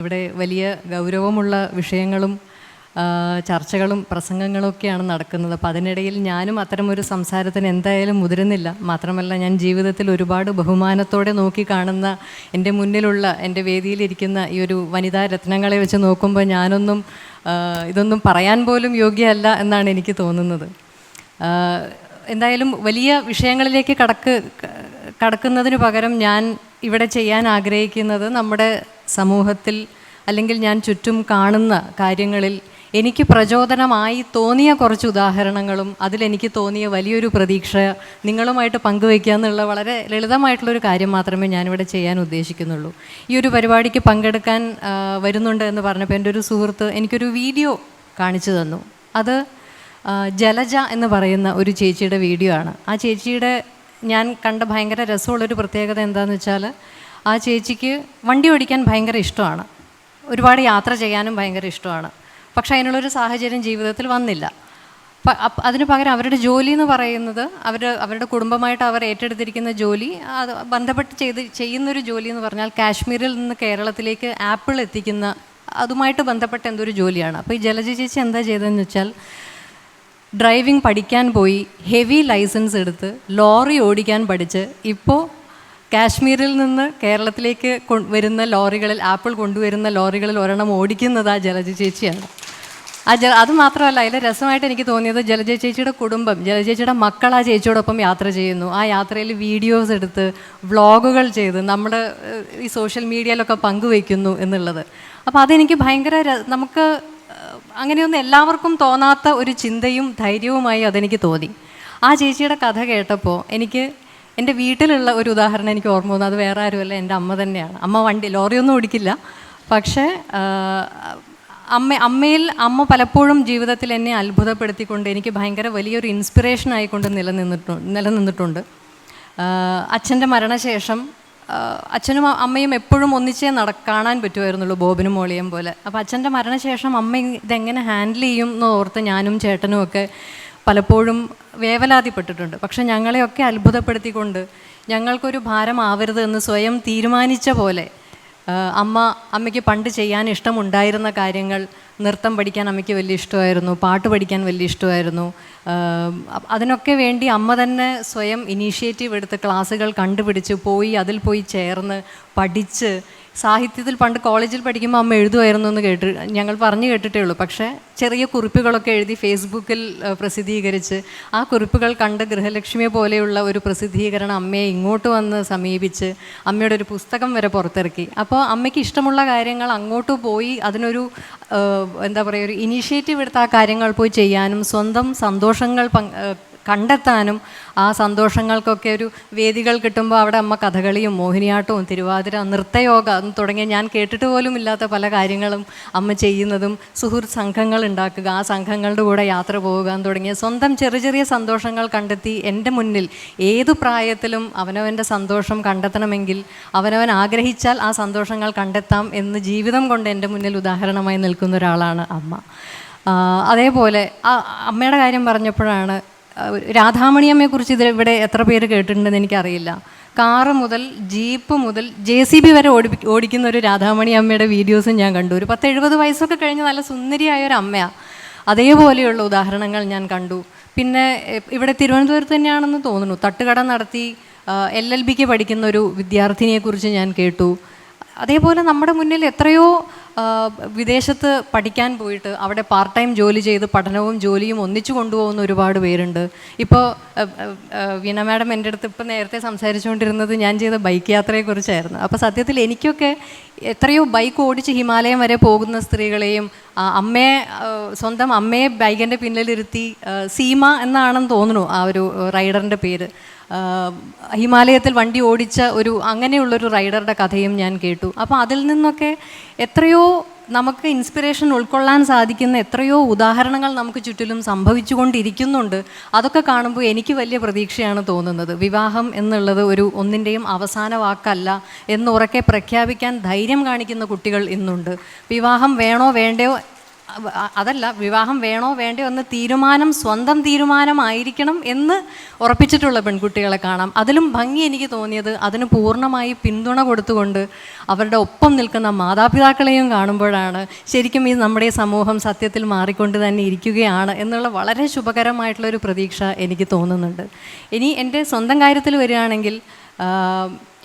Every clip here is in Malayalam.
ഇവിടെ വലിയ ഗൗരവമുള്ള വിഷയങ്ങളും ചർച്ചകളും പ്രസംഗങ്ങളും ഒക്കെയാണ് നടക്കുന്നത്. അപ്പോൾ അതിനിടയിൽ ഞാനും അത്തരമൊരു സംസാരത്തിന് എന്തായാലും മുതിരുന്നില്ല. മാത്രമല്ല ഞാൻ ജീവിതത്തിൽ ഒരുപാട് ബഹുമാനത്തോടെ നോക്കി കാണുന്ന എന്റെ മുന്നിലുള്ള എന്റെ വേദിയിലിരിക്കുന്ന ഈ ഒരു വനിതാ രത്നങ്ങളെ വെച്ച് നോക്കുമ്പോൾ ഞാനൊന്നും ഇതൊന്നും പറയാൻ പോലും യോഗ്യമല്ല എന്നാണ് എനിക്ക് തോന്നുന്നത്. എന്തായാലും വലിയ വിഷയങ്ങളിലേക്ക് കടക്ക് കടക്കുന്നതിന് പകരം ഞാൻ ഇവിടെ ചെയ്യാൻ ആഗ്രഹിക്കുന്നത് നമ്മുടെ സമൂഹത്തിൽ അല്ലെങ്കിൽ ഞാൻ ചുറ്റും കാണുന്ന കാര്യങ്ങളിൽ എനിക്ക് പ്രചോദനമായി തോന്നിയ കുറച്ച് ഉദാഹരണങ്ങളും അതിലെനിക്ക് തോന്നിയ വലിയൊരു പ്രതീക്ഷ നിങ്ങളുമായിട്ട് പങ്കുവയ്ക്കുക എന്നുള്ള വളരെ ലളിതമായിട്ടുള്ളൊരു കാര്യം മാത്രമേ ഞാനിവിടെ ചെയ്യാൻ ഉദ്ദേശിക്കുന്നുള്ളൂ. ഈ ഒരു പരിപാടിക്ക് പങ്കെടുക്കാൻ വരുന്നുണ്ട് എന്ന് പറഞ്ഞപ്പോൾ എന്റെ ഒരു സുഹൃത്ത് എനിക്കൊരു വീഡിയോ കാണിച്ചു തന്നു. അത് ജലജ എന്ന് പറയുന്ന ഒരു ചേച്ചിയുടെ വീഡിയോ ആണ്. ആ ചേച്ചിയുടെ ഞാൻ കണ്ട ഭയങ്കര രസമുള്ളൊരു പ്രത്യേകത എന്താണെന്ന് വെച്ചാൽ ആ ചേച്ചിക്ക് വണ്ടി ഓടിക്കാൻ ഭയങ്കര ഇഷ്ടമാണ്. ഒരുപാട് യാത്ര ചെയ്യാനും ഭയങ്കര ഇഷ്ടമാണ്. പക്ഷേ അതിനുള്ളൊരു സാഹചര്യം ജീവിതത്തിൽ വന്നില്ല. അതിന് പകരം അവരുടെ ജോലി എന്ന് പറയുന്നത് അവർ അവരുടെ കുടുംബമായിട്ട് അവർ ഏറ്റെടുത്തിരിക്കുന്ന ജോലി അത് ബന്ധപ്പെട്ട് ചെയ്ത് ചെയ്യുന്നൊരു ജോലി എന്ന് പറഞ്ഞാൽ കാശ്മീരിൽ നിന്ന് കേരളത്തിലേക്ക് ആപ്പിൾ എത്തിക്കുന്ന അതുമായിട്ട് ബന്ധപ്പെട്ട എന്തൊരു ജോലിയാണ്. അപ്പോൾ ഈ ജലജ ചേച്ചി എന്താ ചെയ്തതെന്ന് വെച്ചാൽ ഡ്രൈവിംഗ് പഠിക്കാൻ പോയി ഹെവി ലൈസൻസ് എടുത്ത് ലോറി ഓടിക്കാൻ പഠിച്ച് ഇപ്പോൾ കാശ്മീരിൽ നിന്ന് കേരളത്തിലേക്ക് വരുന്ന ലോറികളിൽ ആപ്പിൾ കൊണ്ടുവരുന്ന ലോറികളിൽ ഒരെണ്ണം ഓടിക്കുന്നത് ആ ജലജ ചേച്ചിയാണ്. ആ ജ അത് മാത്രമല്ല അതിൽ രസമായിട്ട് എനിക്ക് തോന്നിയത് ജലജ ചേച്ചിയുടെ കുടുംബം ജലജ ചേച്ചിയുടെ മക്കൾ ആ ചേച്ചിയോടൊപ്പം യാത്ര ചെയ്യുന്നു. ആ യാത്രയിൽ വീഡിയോസ് എടുത്ത് വ്ളോഗുകൾ ചെയ്ത് നമ്മൾ ഈ സോഷ്യൽ മീഡിയയിലൊക്കെ പങ്കുവയ്ക്കുന്നു എന്നുള്ളത്. അപ്പോൾ അതെനിക്ക് ഭയങ്കര നമുക്ക് അങ്ങനെയൊന്നും എല്ലാവർക്കും തോന്നാത്ത ഒരു ചിന്തയും ധൈര്യവുമായി അതെനിക്ക് തോന്നി. ആ ചേച്ചിയുടെ കഥ കേട്ടപ്പോൾ എനിക്ക് എന്റെ വീട്ടിലുള്ള ഒരു ഉദാഹരണം എനിക്ക് ഓർമ്മ വന്നു. അത് വേറെ ആരുമല്ല എന്റെ അമ്മ തന്നെയാണ്. അമ്മ വണ്ടി ലോറിയൊന്നും ഓടിക്കില്ല. പക്ഷേ അമ്മ അമ്മയിൽ അമ്മ പലപ്പോഴും ജീവിതത്തിൽ എന്നെ അത്ഭുതപ്പെടുത്തിക്കൊണ്ട് എനിക്ക് ഭയങ്കര വലിയൊരു ഇൻസ്പിറേഷൻ ആയിക്കൊണ്ട് നിലനിന്നിട്ടുണ്ട്. നിലനിന്നിട്ടുണ്ട് അച്ഛന്റെ മരണശേഷം അച്ഛനും അമ്മയും എപ്പോഴും ഒന്നിച്ചേ നട കാണാൻ പറ്റുമായിരുന്നുള്ളൂ ബോബിനും മോളിയും പോലെ. അപ്പോൾ അച്ഛന്റെ മരണശേഷം അമ്മ ഇതെങ്ങനെ ഹാൻഡിൽ ചെയ്യും എന്ന് ഓർത്ത് ഞാനും ചേട്ടനും ഒക്കെ പലപ്പോഴും വേവലാതിപ്പെട്ടിട്ടുണ്ട്. പക്ഷെ ഞങ്ങളെയൊക്കെ അത്ഭുതപ്പെടുത്തിക്കൊണ്ട് ഞങ്ങൾക്കൊരു ഭാരമാവരുത് എന്ന് സ്വയം തീരുമാനിച്ച പോലെ അമ്മ അമ്മയ്ക്ക് പണ്ട് ചെയ്യാൻ ഇഷ്ടമുണ്ടായിരുന്ന കാര്യങ്ങൾ നൃത്തം പഠിക്കാൻ അമ്മയ്ക്ക് വലിയ ഇഷ്ടമായിരുന്നു പാട്ട് പഠിക്കാൻ വലിയ ഇഷ്ടമായിരുന്നു. അതിനൊക്കെ വേണ്ടി അമ്മ തന്നെ സ്വയം ഇനീഷ്യേറ്റീവ് എടുത്ത് ക്ലാസ്സുകൾ കണ്ടുപിടിച്ച് പോയി അതിൽ പോയി ചേർന്ന് പഠിച്ച് സാഹിത്യത്തിൽ പണ്ട് കോളേജിൽ പഠിക്കുമ്പോൾ അമ്മ എഴുതുമായിരുന്നു എന്ന് കേട്ട് ഞങ്ങൾ പറഞ്ഞു കേട്ടിട്ടേ ഉള്ളൂ. പക്ഷേ ചെറിയ കുറിപ്പുകളൊക്കെ എഴുതി ഫേസ്ബുക്കിൽ പ്രസിദ്ധീകരിച്ച് ആ കുറിപ്പുകൾ കണ്ട് ഗൃഹലക്ഷ്മിയെ പോലെയുള്ള ഒരു പ്രസിദ്ധീകരണം അമ്മയെ ഇങ്ങോട്ട് വന്ന് സമീപിച്ച് അമ്മയുടെ ഒരു പുസ്തകം വരെ പുറത്തിറക്കി. അപ്പോൾ അമ്മയ്ക്ക് ഇഷ്ടമുള്ള കാര്യങ്ങൾ അങ്ങോട്ട് പോയി അതിനൊരു എന്താ പറയുക ഒരു ഇനീഷ്യേറ്റീവ് എടുത്ത് ആ കാര്യങ്ങൾ പോയി ചെയ്യാനും സ്വന്തം സന്തോഷങ്ങൾ കണ്ടെത്താനും ആ സന്തോഷങ്ങൾക്കൊക്കെ ഒരു വേദികൾ കിട്ടുമ്പോൾ അവിടെ അമ്മ കഥകളിയും മോഹിനിയാട്ടവും തിരുവാതിര നൃത്തയോഗ തുടങ്ങിയ ഞാൻ കേട്ടിട്ട് പോലും ഇല്ലാത്ത പല കാര്യങ്ങളും അമ്മ ചെയ്യുന്നതും സുഹൃത്ത് സംഘങ്ങൾ ഉണ്ടാക്കുക ആ സംഘങ്ങളുടെ കൂടെ യാത്ര പോവുക തുടങ്ങിയ സ്വന്തം ചെറിയ ചെറിയ സന്തോഷങ്ങൾ കണ്ടെത്തി എന്റെ മുന്നിൽ ഏതു പ്രായത്തിലും അവനവന്റെ സന്തോഷം കണ്ടെത്തണമെങ്കിൽ അവനവൻ ആഗ്രഹിച്ചാൽ ആ സന്തോഷങ്ങൾ കണ്ടെത്താം എന്ന് ജീവിതം കൊണ്ട് എന്റെ മുന്നിൽ ഉദാഹരണമായി നിൽക്കുന്ന ഒരാളാണ് അമ്മ. അതേപോലെ ആ അമ്മയുടെ കാര്യം പറഞ്ഞപ്പോഴാണ് രാധാമണിയമ്മയെക്കുറിച്ച് ഇതിൽ ഇവിടെ എത്ര പേര് കേട്ടിട്ടുണ്ടെന്ന് എനിക്കറിയില്ല. കാറ് മുതൽ ജീപ്പ് മുതൽ ജെ സി ബി വരെ ഓടി ഓടിക്കുന്ന ഒരു രാധാമണി അമ്മയുടെ വീഡിയോസും ഞാൻ കണ്ടു. ഒരു പത്ത് എഴുപത് വയസ്സൊക്കെ കഴിഞ്ഞ് നല്ല സുന്ദരിയായ ഒരു അമ്മയാണ് അതേപോലെയുള്ള ഉദാഹരണങ്ങൾ ഞാൻ കണ്ടു. പിന്നെ ഇവിടെ തിരുവനന്തപുരത്ത് തന്നെയാണെന്ന് തോന്നുന്നു. തട്ടുകട നടത്തി എൽ എൽ ബിക്ക് പഠിക്കുന്ന ഒരു വിദ്യാർത്ഥിനിയെക്കുറിച്ച് ഞാൻ കേട്ടു. അതേപോലെ നമ്മുടെ മുന്നിൽ എത്രയോ വിദേശത്ത് പഠിക്കാൻ പോയിട്ട് അവിടെ പാർട്ട് ടൈം ജോലി ചെയ്ത് പഠനവും ജോലിയും ഒന്നിച്ചു കൊണ്ടുപോകുന്ന ഒരുപാട് പേരുണ്ട്. ഇപ്പോൾ വീണ മാഡം എന്റെ അടുത്ത് ഇപ്പോൾ നേരത്തെ സംസാരിച്ചുകൊണ്ടിരുന്നത് ഞാൻ ചെയ്ത ബൈക്ക് യാത്രയെക്കുറിച്ചായിരുന്നു. അപ്പോൾ സത്യത്തിൽ എനിക്കൊക്കെ എത്രയോ ബൈക്ക് ഓടിച്ച് ഹിമാലയം വരെ പോകുന്ന സ്ത്രീകളെയും അമ്മയെ സ്വന്തം അമ്മയെ ബൈക്കിന്റെ പിന്നിലിരുത്തി സീമ എന്നാണെന്ന് തോന്നുന്നു ആ ഒരു റൈഡറിന്റെ പേര്. ഹിമാലയത്തിൽ വണ്ടി ഓടിച്ച ഒരു അങ്ങനെയുള്ളൊരു റൈഡറുടെ കഥയും ഞാൻ കേട്ടു. അപ്പോൾ അതിൽ നിന്നൊക്കെ എത്രയോ നമുക്ക് ഇൻസ്പിറേഷൻ ഉൾക്കൊള്ളാൻ സാധിക്കുന്ന എത്രയോ ഉദാഹരണങ്ങൾ നമുക്ക് ചുറ്റിലും സംഭവിച്ചുകൊണ്ടിരിക്കുന്നുണ്ട്. അതൊക്കെ കാണുമ്പോൾ എനിക്ക് വലിയ പ്രതീക്ഷയാണ് തോന്നുന്നത്. വിവാഹം എന്നുള്ളത് ഒരു ഒന്നിന്റെയും അവസാന വാക്കല്ല എന്നുറക്കെ പ്രഖ്യാപിക്കാൻ ധൈര്യം കാണിക്കുന്ന കുട്ടികൾ ഇന്നുണ്ട്. വിവാഹം വേണോ വേണ്ടയോ അതല്ല വിവാഹം വേണോ വേണ്ടയോ എന്ന തീരുമാനം സ്വന്തം തീരുമാനമായിരിക്കണം എന്ന് ഉറപ്പിച്ചിട്ടുള്ള പെൺകുട്ടികളെ കാണാം. അതിലും ഭംഗി എനിക്ക് തോന്നിയത് അതിന് പൂർണമായി പിന്തുണ കൊടുത്തുകൊണ്ട് അവരുടെ ഒപ്പം നിൽക്കുന്ന മാതാപിതാക്കളെയും കാണുമ്പോഴാണ് ശരിക്കും ഈ നമ്മുടെ സമൂഹം സത്യത്തിൽ മാറിക്കൊണ്ട് തന്നെ ഇരിക്കുകയാണ് എന്നുള്ള വളരെ ശുഭകരമായിട്ടുള്ളൊരു പ്രതീക്ഷ എനിക്ക് തോന്നുന്നുണ്ട്. ഇനി എന്റെ സ്വന്തം കാര്യത്തിൽ വരികയാണെങ്കിൽ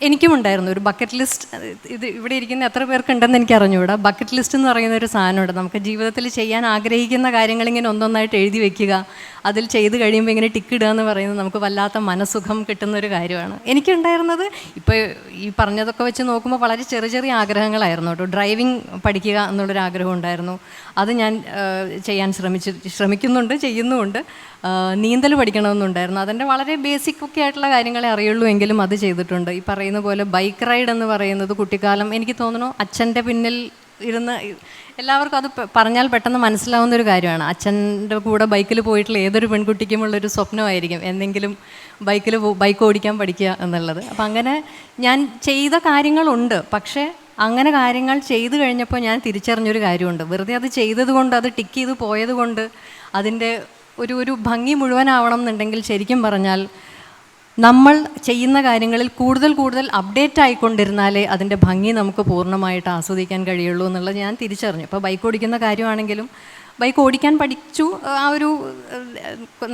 എനിക്കും ഉണ്ടായിരുന്നു ഒരു ബക്കറ്റ് ലിസ്റ്റ് ഇത് ഇവിടെ ഇരിക്കുന്ന എത്ര പേർക്കുണ്ടെന്ന് എനിക്ക് അറിഞ്ഞുകൂടാ. ബക്കറ്റ് ലിസ്റ്റ് എന്ന് പറയുന്ന ഒരു സാധനമുണ്ട്. നമുക്ക് ജീവിതത്തിൽ ചെയ്യാൻ ആഗ്രഹിക്കുന്ന കാര്യങ്ങൾ ഇങ്ങനെ ഒന്നൊന്നായിട്ട് എഴുതി വെക്കുക. അതിൽ ചെയ്ത് കഴിയുമ്പോൾ ഇങ്ങനെ ടിക്ക് ഇടുക എന്ന് പറയുന്നത് നമുക്ക് വല്ലാത്ത മനസുഖം കിട്ടുന്ന ഒരു കാര്യമാണ്. എനിക്കുണ്ടായിരുന്നത് ഇപ്പോൾ ഈ പറഞ്ഞതൊക്കെ വെച്ച് നോക്കുമ്പോൾ വളരെ ചെറിയ ചെറിയ ആഗ്രഹങ്ങളായിരുന്നു കേട്ടോ. ഡ്രൈവിംഗ് പഠിക്കുക എന്നുള്ളൊരു ആഗ്രഹം ഉണ്ടായിരുന്നു. അത് ഞാൻ ചെയ്യാൻ ശ്രമിച്ചു ശ്രമിക്കുന്നുണ്ട് ചെയ്യുന്നുമുണ്ട്. നീന്തൽ പഠിക്കണമെന്നുണ്ടായിരുന്നു. അതിന്റെ വളരെ ബേസിക് ഒക്കെ ആയിട്ടുള്ള കാര്യങ്ങളെ അറിയുള്ളൂ എങ്കിലും അത് ചെയ്തിട്ടുണ്ട്. ഈ പറയുന്ന പോലെ ബൈക്ക് റൈഡ് എന്ന് പറയുന്നത് കുട്ടിക്കാലം എനിക്ക് തോന്നുന്നു അച്ഛന്റെ പിന്നിൽ ഇരുന്ന് എല്ലാവർക്കും അത് പറഞ്ഞാൽ പെട്ടെന്ന് മനസ്സിലാവുന്ന ഒരു കാര്യമാണ്. അച്ഛന്റെ കൂടെ ബൈക്കിൽ പോയിട്ടുള്ള ഏതൊരു പെൺകുട്ടിക്കും ഉള്ളൊരു സ്വപ്നമായിരിക്കും എന്തെങ്കിലും ബൈക്കിൽ ബൈക്ക് ഓടിക്കാൻ പഠിക്കുക എന്നുള്ളത്. അപ്പം അങ്ങനെ ഞാൻ ചെയ്ത കാര്യങ്ങളുണ്ട്. പക്ഷേ അങ്ങനെ കാര്യങ്ങൾ ചെയ്തു കഴിഞ്ഞപ്പോൾ ഞാൻ തിരിച്ചറിഞ്ഞൊരു കാര്യമുണ്ട്. വെറുതെ അത് ചെയ്തതുകൊണ്ട് അത് ടിക്ക് ചെയ്ത് പോയതുകൊണ്ട് അതിന്റെ ഒരു ഒരു ഭംഗി മുഴുവനാവണം എന്നുണ്ടെങ്കിൽ ശരിക്കും പറഞ്ഞാൽ നമ്മൾ ചെയ്യുന്ന കാര്യങ്ങളിൽ കൂടുതൽ കൂടുതൽ അപ്ഡേറ്റ് ആയിക്കൊണ്ടിരുന്നാലേ അതിന്റെ ഭംഗി നമുക്ക് പൂർണമായിട്ട് ആസ്വദിക്കാൻ കഴിയുള്ളൂ എന്നുള്ളത് ഞാൻ തിരിച്ചറിഞ്ഞു. ഇപ്പോൾ ബൈക്ക് ഓടിക്കുന്ന കാര്യമാണെങ്കിലും ബൈക്ക് ഓടിക്കാൻ പഠിച്ചു. ആ ഒരു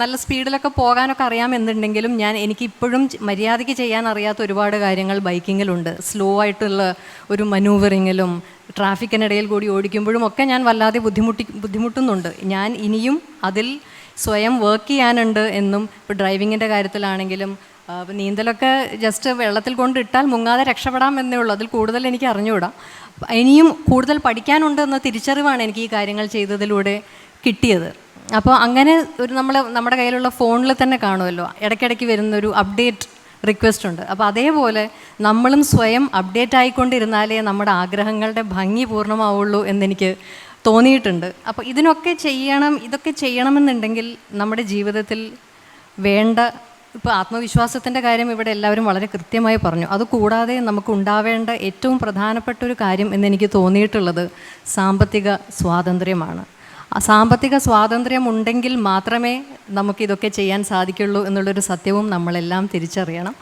നല്ല സ്പീഡിലൊക്കെ പോകാനൊക്കെ അറിയാമെന്നുണ്ടെങ്കിലും ഞാൻ എനിക്ക് ഇപ്പോഴും മര്യാദയ്ക്ക് ചെയ്യാൻ അറിയാത്ത ഒരുപാട് കാര്യങ്ങൾ ബൈക്കിങ്ങിലുണ്ട്. സ്ലോ ആയിട്ടുള്ള ഒരു മനൂവറിങ്ങിലും ട്രാഫിക്കിനിടയിൽ കൂടി ഓടിക്കുമ്പോഴും ഒക്കെ ഞാൻ വല്ലാതെ ബുദ്ധിമുട്ടി ബുദ്ധിമുട്ടുന്നുണ്ട്. ഞാൻ ഇനിയും അതിൽ സ്വയം വർക്ക് ചെയ്യാനുണ്ട് എന്നും ഇപ്പോൾ ഡ്രൈവിങ്ങിന്റെ കാര്യത്തിലാണെങ്കിലും ആ, ഇപ്പൊ നീന്തലൊക്കെ ജസ്റ്റ് വെള്ളത്തിൽ കൊണ്ടിട്ടാൽ മുങ്ങാതെ രക്ഷപ്പെടാം എന്നേ ഉള്ളൂ. അതിൽ കൂടുതൽ എനിക്ക് അറിഞ്ഞുകൂടാ. ഇനിയും കൂടുതൽ പഠിക്കാനുണ്ട് എന്ന തിരിച്ചറിവാണ് എനിക്ക് ഈ കാര്യങ്ങൾ ചെയ്തതിലൂടെ കിട്ടിയത്. അപ്പോൾ അങ്ങനെ ഒരു നമ്മൾ നമ്മുടെ കയ്യിലുള്ള ഫോണിൽ തന്നെ കാണുമല്ലോ. ഇടയ്ക്കിടയ്ക്ക് വരുന്നൊരു അപ്ഡേറ്റ് റിക്വസ്റ്റ് ഉണ്ട്. അപ്പോൾ അതേപോലെ നമ്മളും സ്വയം അപ്ഡേറ്റ് ആയിക്കൊണ്ടിരുന്നാലേ നമ്മുടെ ആഗ്രഹങ്ങളുടെ ഭംഗി പൂർണമാവുള്ളൂ എന്നെനിക്ക് തോന്നിയിട്ടുണ്ട്. അപ്പോൾ ഇതിനൊക്കെ ചെയ്യണം ഇതൊക്കെ ചെയ്യണമെന്നുണ്ടെങ്കിൽ നമ്മുടെ ജീവിതത്തിൽ വേണ്ട ഇപ്പോൾ ആത്മവിശ്വാസത്തിന്റെ കാര്യം ഇവിടെ എല്ലാവരും വളരെ കൃത്യമായി പറഞ്ഞു. അതുകൂടാതെ നമുക്ക് ഉണ്ടാവേണ്ട ഏറ്റവും പ്രധാനപ്പെട്ട ഒരു കാര്യം എന്നെനിക്ക് തോന്നിയിട്ടുള്ളത് സാമ്പത്തിക സ്വാതന്ത്ര്യമാണ്. സാമ്പത്തിക സ്വാതന്ത്ര്യം ഉണ്ടെങ്കിൽ മാത്രമേ നമുക്കിതൊക്കെ ചെയ്യാൻ സാധിക്കുള്ളൂ എന്നുള്ളൊരു സത്യവും നമ്മളെല്ലാം തിരിച്ചറിയണം.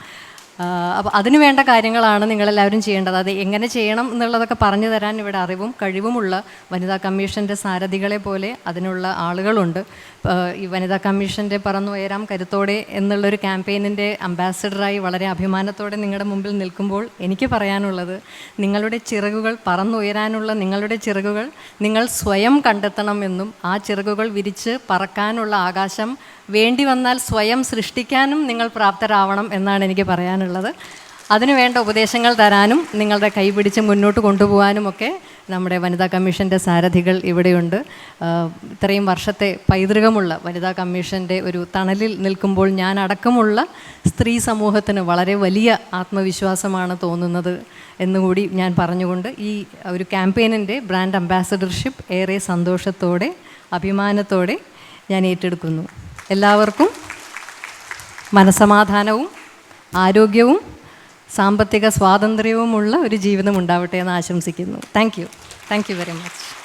അപ്പോൾ അതിന് വേണ്ട കാര്യങ്ങളാണ് നിങ്ങളെല്ലാവരും ചെയ്യേണ്ടത്. അത് എങ്ങനെ ചെയ്യണം എന്നുള്ളതൊക്കെ പറഞ്ഞു തരാൻ ഇവിടെ അറിവും കഴിവുമുള്ള വനിതാ കമ്മീഷന്റെ സാരഥികളെ പോലെ അതിനുള്ള ആളുകളുണ്ട്. ഈ വനിതാ കമ്മീഷന്റെ പറന്നുയരാം കരുത്തോടെ എന്നുള്ളൊരു ക്യാമ്പയിനിന്റെ അംബാസിഡറായി വളരെ അഭിമാനത്തോടെ നിങ്ങളുടെ മുമ്പിൽ നിൽക്കുമ്പോൾ എനിക്ക് പറയാനുള്ളത് നിങ്ങളുടെ ചിറകുകൾ പറന്നുയരാനുള്ള നിങ്ങളുടെ ചിറകുകൾ നിങ്ങൾ സ്വയം കണ്ടെത്തണമെന്നും ആ ചിറകുകൾ വിരിച്ച് പറക്കാനുള്ള ആകാശം വേണ്ടി വന്നാൽ സ്വയം സൃഷ്ടിക്കാനും നിങ്ങൾ പ്രാപ്തരാവണം എന്നാണ് എനിക്ക് പറയാനുള്ളത്. അതിനുവേണ്ട ഉപദേശങ്ങൾ തരാനും നിങ്ങളുടെ കൈപിടിച്ച് മുന്നോട്ട് കൊണ്ടുപോകാനും ഒക്കെ നമ്മുടെ വനിതാ കമ്മീഷന്റെ സാരഥികൾ ഇവിടെയുണ്ട്. ഇത്രയും വർഷത്തെ പൈതൃകമുള്ള വനിതാ കമ്മീഷന്റെ ഒരു തണലിൽ നിൽക്കുമ്പോൾ ഞാൻ അടക്കമുള്ള സ്ത്രീ സമൂഹത്തിന് വളരെ വലിയ ആത്മവിശ്വാസമാണ് തോന്നുന്നത് എന്നുകൂടി ഞാൻ പറഞ്ഞുകൊണ്ട് ഈ ഒരു ക്യാമ്പയിനിന്റെ ബ്രാൻഡ് അംബാസഡർഷിപ്പ് ഏറെ സന്തോഷത്തോടെ അഭിമാനത്തോടെ ഞാൻ ഏറ്റെടുക്കുന്നു. എല്ലാവർക്കും മനസമാധാനവും ആരോഗ്യവും സാമ്പത്തിക സ്വാതന്ത്ര്യവുമുള്ള ഒരു ജീവിതം ഉണ്ടാവട്ടെ എന്ന് ആശംസിക്കുന്നു. Thank you thank you very much